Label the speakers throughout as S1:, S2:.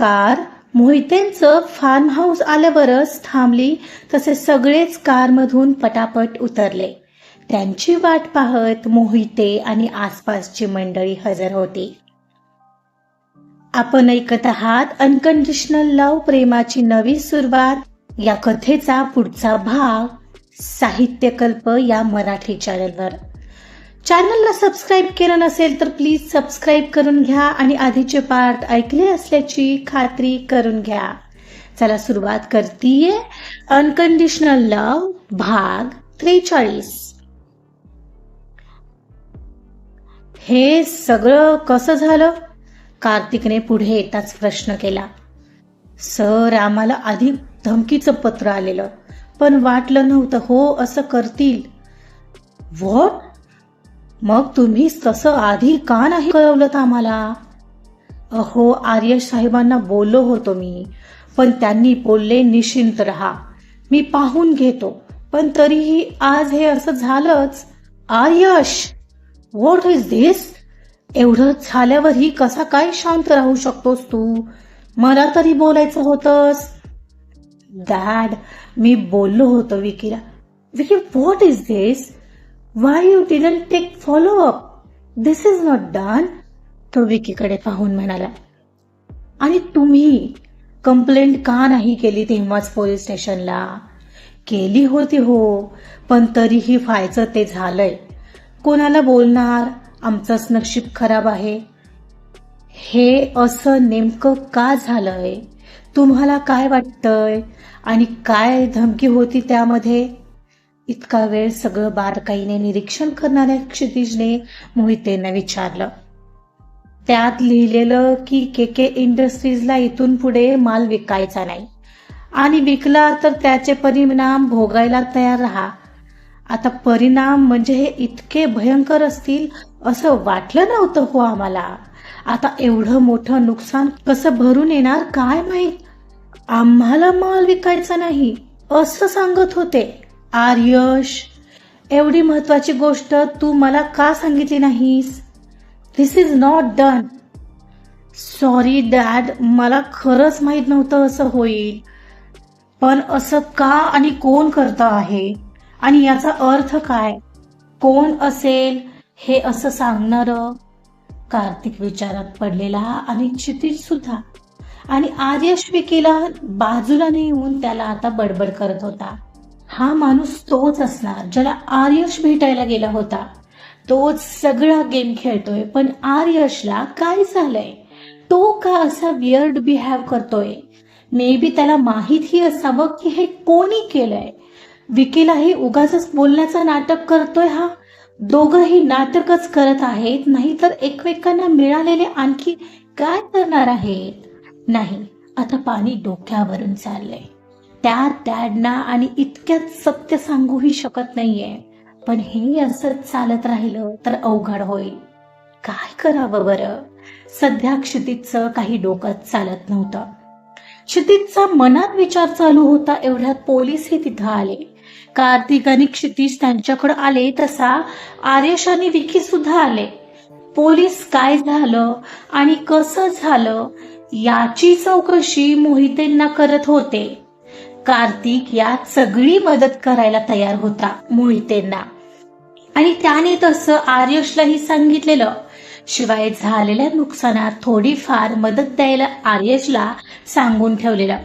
S1: Car मोहितेंचं farm house आल्यावरच थांबली तसे सगळेच कारमधून पटापट उतरले. त्यांची वाट पाहत मोहिते आणि आसपासची मंडळी हजर होती. आपण ऐकत आहात अनकंडिशनल लव प्रेमाची नवी सुरुवात. या कथेचा पुढचा भाग साहित्यकल्प या मराठी चॅनलवर चॅनलला सबस्क्राईब केलं नसेल तर प्लीज सबस्क्राईब करून घ्या आणि आधीचे पार्ट ऐकले असल्याची खात्री करून घ्या. चला सुरुवात करतीये. अनकंडिशनल लव भाग त्रेचाळीस. हे सगळं कसं झालं? कार्तिकने पुढे येताच प्रश्न केला. सर आम्हाला आधी धमकीचं पत्र आलेलं पण वाटलं नव्हतं. हो असं करतील. व्हॉट मग तुम्ही तसं आधी का नाही कळवलं आम्हाला? अहो आर्य साहेबांना बोललो होतो मी पण त्यांनी बोलले निश्चिंत रहा. मी पाहून घेतो पण तरीही आज हे असं झालंच. आर्यश व्हॉट इज दिस एवढं झाल्यावरही कसा काय शांत राहू शकतोस तू? मला तरी बोलायचं होतंस. डॅड मी बोललो होतो विकीला. Vicky what is this why you didn't take follow up this is not done तो विकीकडे पाहून म्हणाला आणि तुम्ही कंप्लेंट का नाही केली तेव्हाच पोलीस स्टेशनला केली होती हो पण तरीही व्हायचं ते झालंय. कोणाला बोलणार? आमचंच नशीब खराब आहे. हे असं नेमकं का झालंय? तुम्हाला काय वाटतंय? आणि काय धमकी होती त्यामध्ये? इतका वेळ सगळं बारकाईने निरीक्षण करणाऱ्या क्षितिजने मोहितेंना विचारलं. त्यात लिहिलेलं की के के इंडस्ट्रीजला इथून पुढे माल विकायचा नाही. आणि विकला तर त्याचे परिणाम भोगायला तयार राहा. आता परिणाम म्हणजे हे इतके भयंकर असतील असं वाटलं नव्हतं हो आम्हाला. आता एवढं मोठं नुकसान कसं भरून येणार काय माहीत? आम्हाला माल विकायचा नाही असं सांगत होते. आर्यश एवढी महत्वाची गोष्ट तू मला का सांगितली नाहीस? This is not done sorry dad मला खरंच माहीत नव्हतं असं होईल. पण असं का आणि कोण करतं आहे? आणि याचा अर्थ काय? कोण असेल हे असं सांगणार? कार्तिक विचारात पडलेला आणि क्षितिज सुद्धा. आणि आर्यश विकीला बाजूला नेऊन त्याला आता बडबड करत होता. हा माणूस तोच असणार ज्याला आर्यश भेटायला गेला होता. तोच सगळा गेम खेळतोय पण आर्यशला काय झालंय? तो का असा वियर्ड बिहेव करतोय? मे बी त्याला माहितही असावं की हे कोणी केलंय? विकीलाही उगाच बोलण्याचं नाटक करतोय हा? दोघंही नाटकच करत आहेत नाहीतर एकमेकांना मिळालेले आणखी काय करणार आहेत? नाही आता पाणी डोक्यावरून चाललंय. त्या डॅडना आणि इतक्यात सत्य सांगूही शकत नाहीये. पण हे असंच चालत राहिलं तर अवघड होईल. काय करावं बरं? सध्या क्षितिजचं काही डोकं चालत नव्हतं. क्षितिजचा मनात विचार चालू होता एवढ्यात पोलीसही तिथं आले. कार्तिक आणि क्षितिज त्यांच्याकडे आले तसा आर्यश आणि विकी सुद्धा आले. पोलीस काय झालं आणि कसं झालं याची चौकशी मोहितेंना करत होते. कार्तिक यात सगळी मदत करायला तयार होता मोहितेंना. आणि त्याने तसं आर्यशलाही सांगितलेलं. शिवाय झालेल्या नुकसानात थोडीफार मदत द्यायला आर्यशला सांगून ठेवलेलं.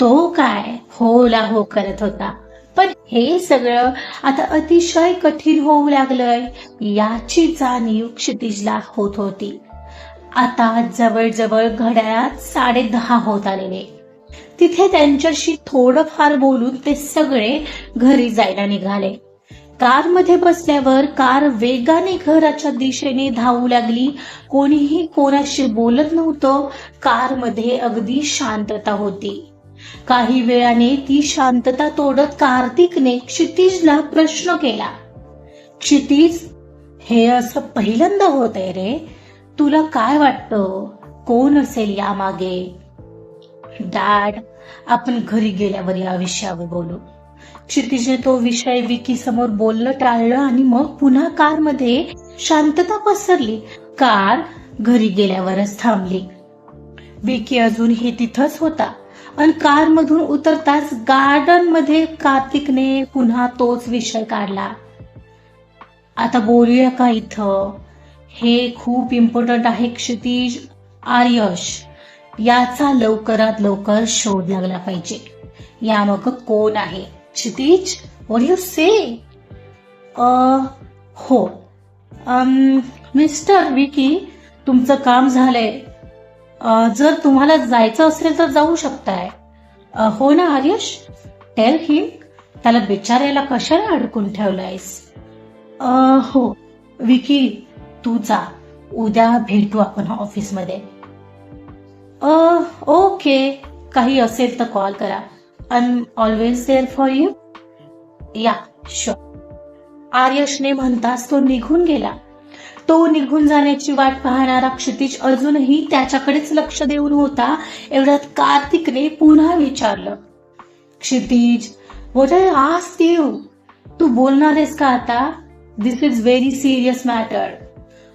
S1: तो काय? होला हो करत होता. पण हे सगळं आता अतिशय कठीण होऊ लागलंय याची जाणीव क्षितिजला होत होती. आता जवळजवळ घड्याळात साडे दहा होत आलेले. तिथे त्यांच्याशी थोडंफार बोलून ते सगळे घरी जायला निघाले. कारमध्ये बसल्यावर कार वेगाने घराच्या दिशेने धावू लागली. कोणीही कोणाशी बोलत नव्हतं. कारमध्ये अगदी शांतता होती. काही वेळाने ती शांतता तोडत कार्तिकने क्षितिजला प्रश्न केला. क्षितिज हे असं पहिल्यांदा होत आहे रे. तुला काय वाटतं? कोण असेल यामागे? डॅड आपण घरी गेल्यावर या विषयावर बोलू. क्षितिजने तो विषय विकी समोर बोलणं टाळलं आणि मग पुन्हा कारमध्ये शांतता पसरली. कार घरी गेल्यावरच थांबली. विकी अजूनही तिथंच होता आणि कार मधून उतरताच गार्डनमध्ये कार्तिकने पुन्हा तोच विषय काढला. आता बोलूया का इथं? हे खूप इम्पॉर्टंट आहे क्षितिज आर्यश. याचा लवकरात लवकर शोध लागला पाहिजे. या मग कोण आहे? क्षितिज वॉट यू से हो. मिस्टर विकी तुमचं काम झालंय. जर तुम्हाला जायचं असेल तर जाऊ शकताय. हो ना हरीश? टेल हिम त्याला बिचारायला कशाला अडकून ठेवलायस? हो. विकी तू जा. उद्या भेटू आपण ऑफिसमध्ये ओके. काही असेल तर कॉल करा. I am always there for you yeah sure आर्यशने म्हणताच तो निघून गेला. तो निघून जाण्याची वाट पाहणारा क्षितिज अजूनही त्याच्याकडेच लक्ष देऊन होता एवढ्यात कार्तिकने पुन्हा विचारलं. Kshitij what I ask you तू बोलणार आहेस का आता? This is very serious matter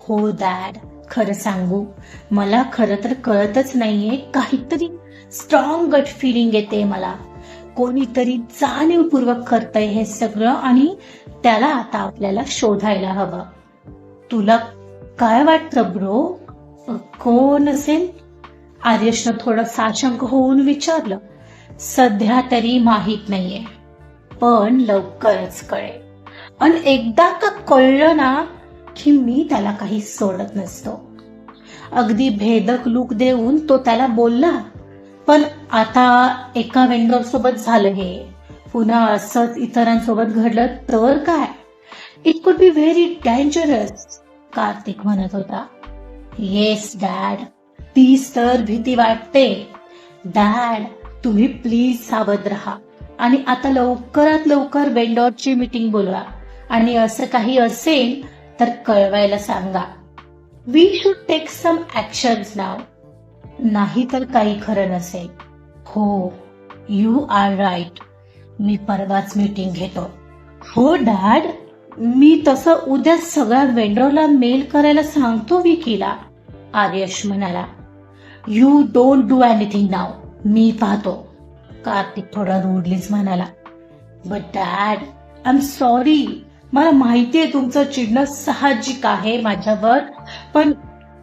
S1: हो दॅड खरं सांगू? मला खरं तर कळतच नाहीये. काहीतरी स्ट्रॉंग गट फिलिंग येते मला. कोणीतरी जाणीवपूर्वक करतय हे सगळं आणि त्याला आता आपल्याला शोधायला हवं. तुला काय वाटतं ब्रो? कोण असेल? आर्यशनं थोडं साशंक होऊन विचारलं. सध्या तरी माहीत नाहीये. पण लवकरच कळेल. आणि एकदा का कळलं ना की मी त्याला काही सोडत नसतो. अगदी भेदक लूक देऊन तो त्याला बोलला पण आता एका वेंडर सोबत झालं हे. पुन्हा असंच इतरांसोबत घडलं तर काय? It could be very dangerous Kartik म्हणत होता. येस डॅड तीच तर भीती वाटते. डॅड तुम्ही प्लीज सावध राहा. आणि आता लवकरात लवकर वेंडॉरची मीटिंग बोलवा. आणि असं काही असेल तर कळवायला सांगा. We should take some action now नाही तर काही खरं नसेल. हो यू आर राईट मी परवाच मीटिंग घेतो. हो डॅड मी तसं उद्या सगळ्या वेंडरला मेल करायला सांगतो विकीला. आर्यश म्हणाला you don't do anything now मी पाहतो. कार्तिक थोडा रूडलीच म्हणाला but dad I am sorry मला माहितीये तुमचं चिडणं साहजिक आहे माझ्यावर पण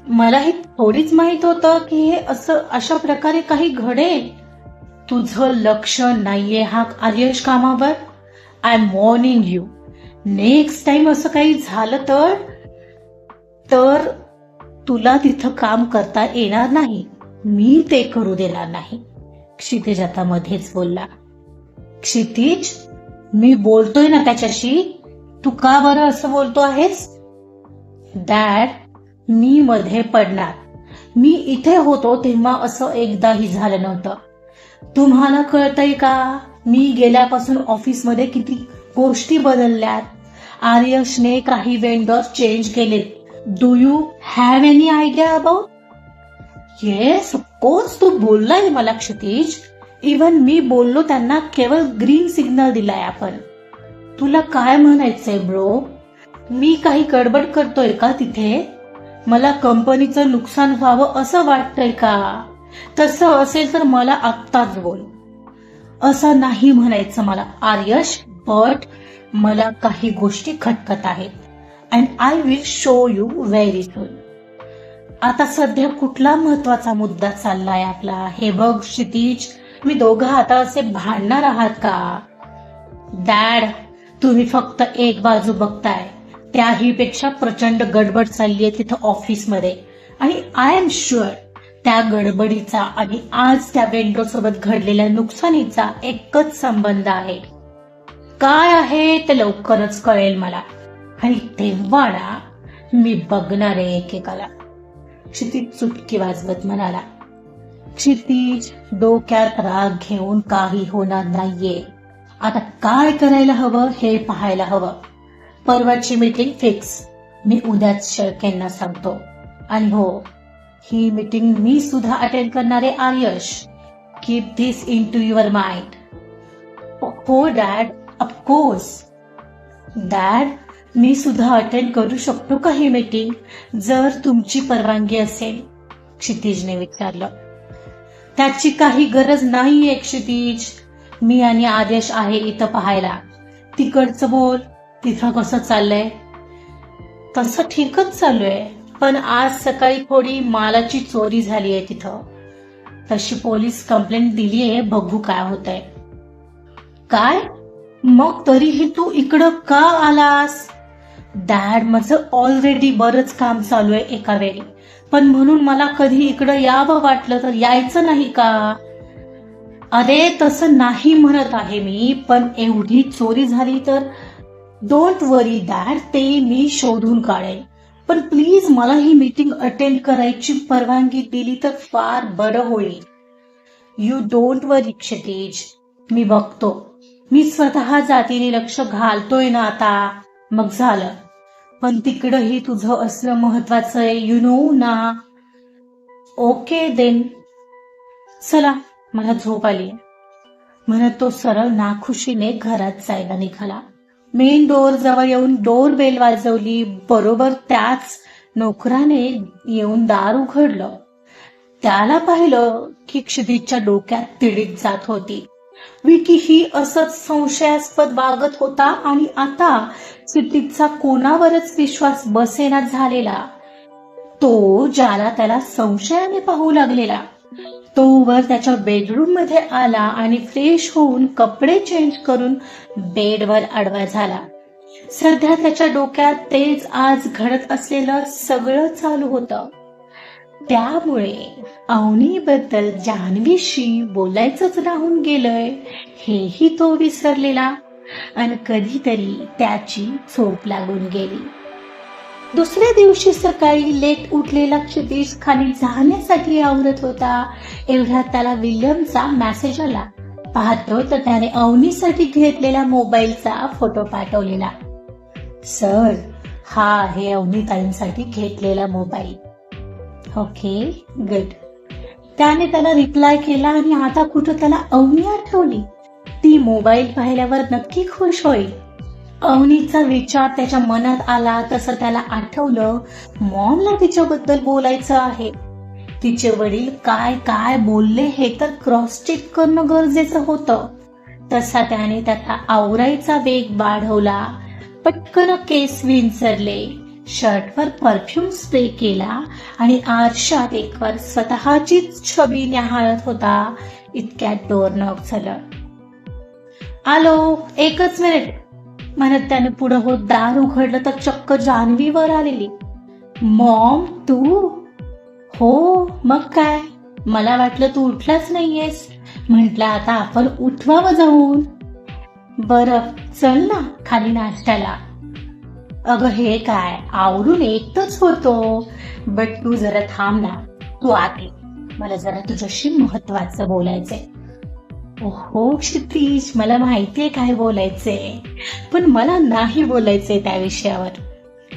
S1: मलाही थोडीच माहीत होतं की हे असं अशा प्रकारे काही घडेल तुझं लक्ष नाहीये हा आर्यश कामावर? I am warning you next time असं काही झालं तर? तर तुला तिथं काम करता येणार नाही. मी ते करू देणार नाही. क्षितिज आता मध्येच बोलला. क्षितिज मी बोलतोय ना त्याच्याशी? तू का बरं असं बोलतो आहेस? डॅड मी मध्ये पडणार. मी इथे होतो तेव्हा असं एकदाही झालं नव्हतं. तुम्हाला कळतंय का? मी गेल्यापासून ऑफिसमध्ये किती गोष्टी बदलल्यात. आर्यशने काही वेंडर चेंज केले do you have any idea about yes course तू बोललाय मला क्षितिज. इव्हन मी बोललो त्यांना केवळ ग्रीन सिग्नल दिलाय आपण. तुला काय म्हणायचंय ब्रो? मी काही गडबड करतोय का तिथे? मला कंपनीचं नुकसान व्हावं असं वाटतंय का? तसं असेल तर मला आत्ताच बोल. असं नाही म्हणायचं मला आर्यश बट मला काही गोष्टी खटकत आहेत. And I will show you very soon आता सध्या कुठला महत्त्वाचा मुद्दा चाललाय आपला? हे बघ क्षितिज मी दोघं आता असे भांडणार आहात का? डॅड तुम्ही फक्त एक बाजू बघताय. त्याही पेक्षा प्रचंड गडबड चालली आहे तिथं ऑफिसमध्ये. आणि आय एम शुअर त्या गडबडीचा आणि आज त्या वेंडो सोबत घडलेल्या नुकसानीचा एकच संबंध आहे. काय आहे ते लवकरच कळेल मला. आणि तेव्हा ना मी बघणार आहे एकेकाला. क्षितिज चुटकी वाजवत म्हणाला क्षितिज डोक्यात राग घेऊन काही होणार नाहीये. आता काय करायला हवं हे पाहायला हवं. परवाची मीटिंग फिक्स मी उद्याच शेळकेंना सांगतो. आणि हो ही मीटिंग मी सुद्धा अटेंड करणारे Aryash. Keep this into your mind हो डॅड ऑफकोर्स डॅड मी सुद्धा अटेंड करू शकतो का ही मीटिंग जर तुमची परवानगी असेल क्षितिजने विचारलं. त्याची काही गरज नाहीये क्षितिज. मी आणि आदेश आहे इथं पाहायला. तिकडचं बोल तिथं कसं चाललंय? तसं ठीकच चालू आहे पण आज सकाळी थोडी मालाची चोरी झाली आहे तिथं. तशी पोलीस कंप्लेंट दिली आहे बघू काय होत आहे काय? मग तरीही तू इकडं का आलास? डॅड माझं ऑलरेडी बरंच काम चालू आहे एका वेळी. पण म्हणून मला कधी इकडं यावं वाटलं तर यायचं नाही का? अरे तसं नाही म्हणत आहे मी पण एवढी चोरी झाली तर? डोंट वरी दॅट ते मी शोधून काढेन पण प्लीज मला ही मीटिंग अटेंड करायची परवानगी दिली तर फार बरं होईल. यू डोंट वरी क्षितिज. मी बघतो. मी स्वतः जातीने लक्ष घालतोय ना आता. मग झालं. पण तिकडंही तुझं असणं महत्वाचं आहे यु नो ना. ओके देन चला. मला झोप आली म्हणत तो सरळ नाखुशीने घरात जायला निघाला. मेन डोर जवळ येऊन डोर बेल वाजवली. बरोबर त्याच नोकराने येऊन दार उघडलं. त्याला पाहिलं की क्षितिजच्या डोक्यात तिडीत जात होती. विकी ही असंच संशयास्पद वागत होता आणि आता क्षितिजचा कोणावरच विश्वास बसेना झालेला. तो ज्याला त्याला संशयाने पाहू लागलेला. तो वर त्याच्या बेडरूममध्ये आला आणि फ्रेश होऊन कपडे चेंज करून बेडवर आडवा झाला. सध्या त्याच्या डोक्यात तेच आज घडत असलेलं सगळं चालू होतं. त्यामुळे अवनीबद्दल जान्हवीशी बोलायचंच राहून गेलंय हेही तो विसरलेला. आणि कधीतरी त्याची झोप लागून गेली. दुसऱ्या दिवशी सकाळी लेट उठलेला क्षितिज खाली जाण्यासाठी आवरत होता. एवढ्यात त्याला विल्यमचा मेसेज आला. पाहतो तर त्याने अवनीसाठी घेतलेला मोबाईलचा फोटो पाठवलेला. सर हा आहे अवनीताईंसाठी घेतलेला मोबाईल. Okay good. त्याने त्याला रिप्लाय केला आणि आता कुठं त्याला अवनी आठवली? ती मोबाईल पाहिल्यावर नक्की खुश होईल. अवनीचा विचार त्याच्या मनात आला तसं त्याला आठवलं मॉमला तिच्याबद्दल बोलायचं आहे. तिचे वडील काय काय बोलले हे तर क्रॉस चेक करणं गरजेचं होतं. तसा त्याने त्याचा आवरायचा वेग वाढवला. पटकन केस विंचरले. शर्टवर परफ्यूम स्प्रे केला आणि आरशात एकवर स्वतःचीच छबी न्याहाळत होता. इतक्यात डोर नॉक झालं. आलो एकच मिनिट. म्हणत त्याने पुढं होत दार उघडलं तर चक्क जान्हवीवर आलेली. मॉम तू? हो मग काय? मला वाटलं तू उठलाच नाहीयेस. म्हटलं आता आपण उठवावं जाऊन. बर चल ना खाली नाश्त्याला. अगं हे काय? आवरून एकटच होतो. बट तू जरा थांब ना. तू आते मला जरा तुझ्याशी महत्वाचं बोलायचंय. हो क्षितिज मला माहितीये काय बोलायचंय. पण मला नाही बोलायचंय त्या विषयावर.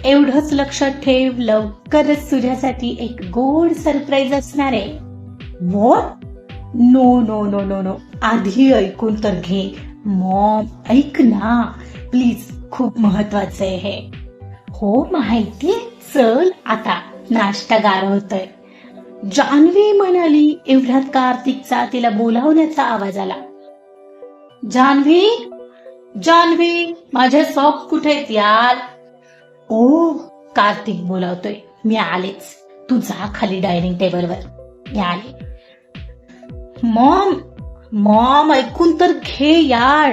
S1: एवढंच लक्षात ठेव लवकरच तुझ्यासाठी एक गोड सरप्राईज असणार आहे. What no no no no no. आधी ऐकून तर घे. मॉम ऐक ना. प्लीज खूप महत्वाचं आहे हे. हो माहितीये. चल आता. नाश्ता गार होतोय. जान्हवी म्हणाली एवढ्यात कार्तिकचा तिला बोलावण्याचा आवाज आला. जान्हवी जान्हवी माझे सॉक्स कुठे आहेत यार? ओ कार्तिक बोलावतोय. मी आलेच. तू जा खाली डायनिंग टेबलवर मी आले. मॉम मॉम ऐकून तर घे यार.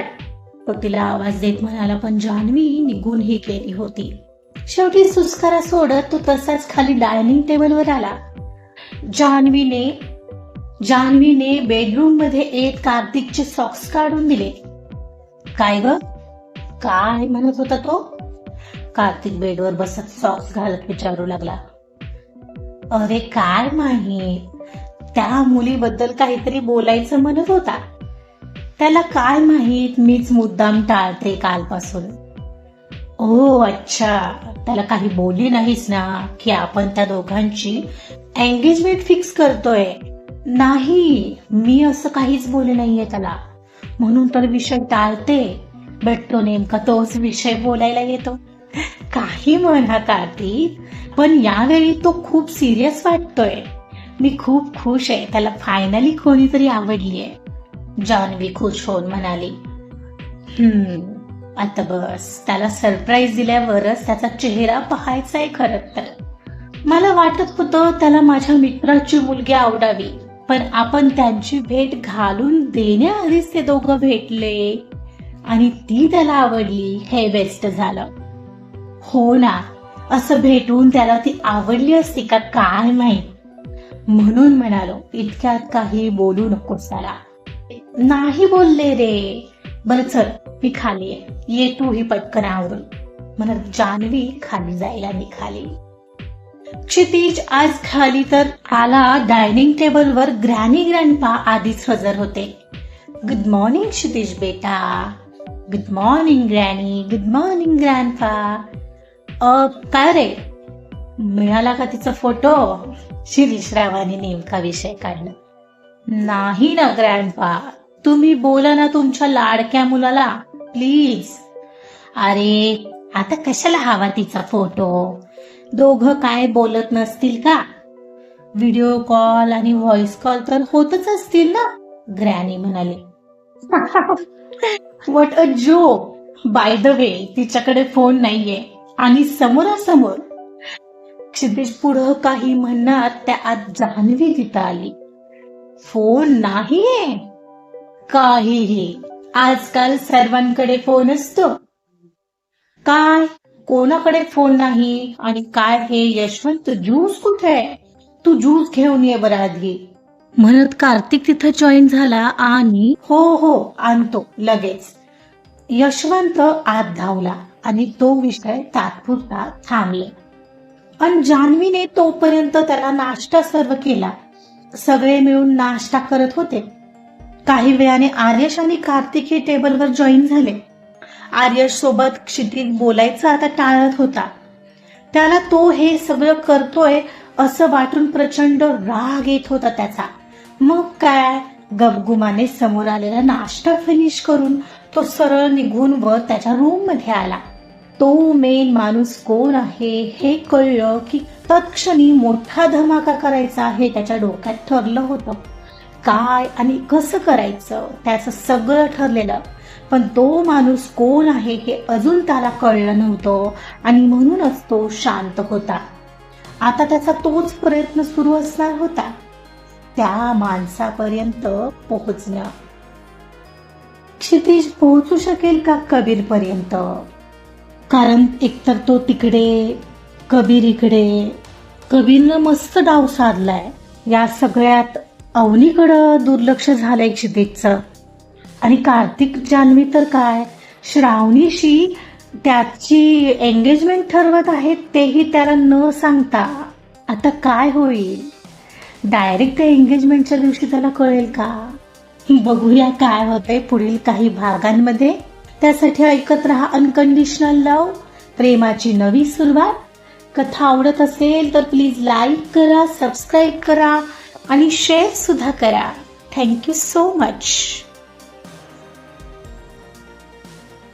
S1: तो तिला आवाज देत म्हणाला पण जान्हवी निघून ही गेली होती. शेवटी सुस्कारा सोडत तो तसाच खाली डायनिंग टेबलवर आला. जान्हवीने जान्हवीने बेडरूममध्ये एक कार्तिकचे सॉक्स काढून दिले. काय ग? काय म्हणत होता तो? कार्तिक बेडवर बसत सॉक्स घालत विचारू लागला. अरे काय माहीत? त्या मुलीबद्दल काहीतरी बोलायचं म्हणत होता. त्याला काय माहीत? मीच मुद्दाम टाळते कालपासून. ओ अच्छा. त्याला काही बोलली नाहीस ना की आपण त्या दोघांची एंगेजमेंट फिक्स करतोय. नाही मी असं काहीच बोलले नाहीये त्याला. म्हणून तर विषय टाळते. बट तो नेमका तोच विषय बोलायला येतो. काही म्हणा कार्तिक. पण यावेळी तो खूप सिरियस वाटतोय. मी खूप खुश आहे. त्याला फायनली कोणीतरी आवडलीये. आहे जान्हवी खुश होऊन म्हणाली हम्म आता बस त्याला सरप्राईज दिल्यावरच त्याचा चेहरा पाहायचा आहे खरं तर. मला वाटत होतं त्याला माझ्या मित्राची मुलगी आवडावी पण आपण त्यांची भेट घालून देण्याआधीच ते दोघं भेटले. आणि ती त्याला आवडली हे बेस्ट झालं. हो ना असं भेटून त्याला ती आवडली असती का काय माहीत? म्हणून म्हणालो इतक्यात काही बोलू नकोस त्याला. नाही बोलले रे. बरं चल मी खाली आहे. ये तू ही पटकन आवरून. म्हणत जान्हवी खाली जायला निघाली. क्षितिज आज खाली तर आला डायनिंग टेबलवर ग्रॅनी ग्रँडपा आधीच हजर होते. गुड मॉर्निंग क्षितिज बेटा. Good morning granny. Good morning grandpa. अ काय रे? मिळाला का तिचा फोटो? शिरीष नेमका विषय काढला. नाही ना ग्रँडपा. तुम्ही बोला ना तुमच्या लाडक्या मुलाला. प्लीज. अरे आता कशाला हवा तिचा फोटो? दोघं काय बोलत नसतील का? व्हिडिओ कॉल आणि व्हॉइस कॉल तर होतच असतील ना? ग्रॅनी म्हणाले. वॉट अ जो बाय द वे तिच्याकडे फोन नाहीये. आणि समोरासमोर क्षितिज पुढं काही म्हणणार त्या आज जान्हवी तिथं आली. फोन नाहीये. काहीही. आजकाल सर्वांकडे फोन असतो. काय? कोणाकडे फोन नाही? आणि काय हे? यशवंत ज्यूस कुठे आहे? तू ज्यूस घेऊन ये बरं आधी. म्हणत कार्तिक तिथं जॉईन झाला आणि हो हो आणतो लगेच. यशवंत आत धावला आणि तो विषय तात्पुरता थांबले. आणि जान्हवीने तोपर्यंत त्याला नाश्ता सर्व केला. सगळे मिळून नाश्ता करत होते. काही वेळाने आर्यश आणि कार्तिक हे टेबलवर जॉईन झाले. आर्यश सोबत क्षितिज बोलायचं आता टाळत होता. त्याला तो हे सगळं करतोय असं वाटून प्रचंड राग येत होता त्याचा. मग काय? गबगुमाने समोर आलेला नाश्ता फिनिश करून तो सरळ निघून वर त्याच्या रूममध्ये आला. तो मेन माणूस कोण आहे हे कळलं की तत्क्षणी मोठा धमाका करायचा हे त्याच्या डोक्यात ठरलं होतं. काय आणि कसं करायचं? त्याचं सगळं ठरलेलं. पण तो माणूस कोण आहे हे अजून त्याला कळलं नव्हतं आणि म्हणूनच तो शांत होता. आता त्याचा तोच प्रयत्न सुरू असणार होता. त्या माणसापर्यंत पोहोचणं. क्षितिज पोहोचू शकेल का कबीर पर्यंत कारण एकतर तो तिकडे कबीर इकडे. कबीरनं मस्त डाव साधलाय. या सगळ्यात अवनीकडं दुर्लक्ष झालंय क्षितिजचं. आणि कार्तिक जान्हवी तर काय? श्रावणीशी त्याची एंगेजमेंट ठरवत आहेत तेही त्याला न सांगता. आता काय होईल? डायरेक्ट त्या एंगेजमेंटच्या दिवशी त्याला कळेल का? बघूया काय होतंय पुढील काही भागांमध्ये. त्यासाठी ऐकत राहा अनकंडिशनल लव प्रेमाची नवी सुरुवात. कथा आवडत असेल तर प्लीज लाईक करा सबस्क्राईब करा. आणि शेअर सुद्धा करा. Thank you so much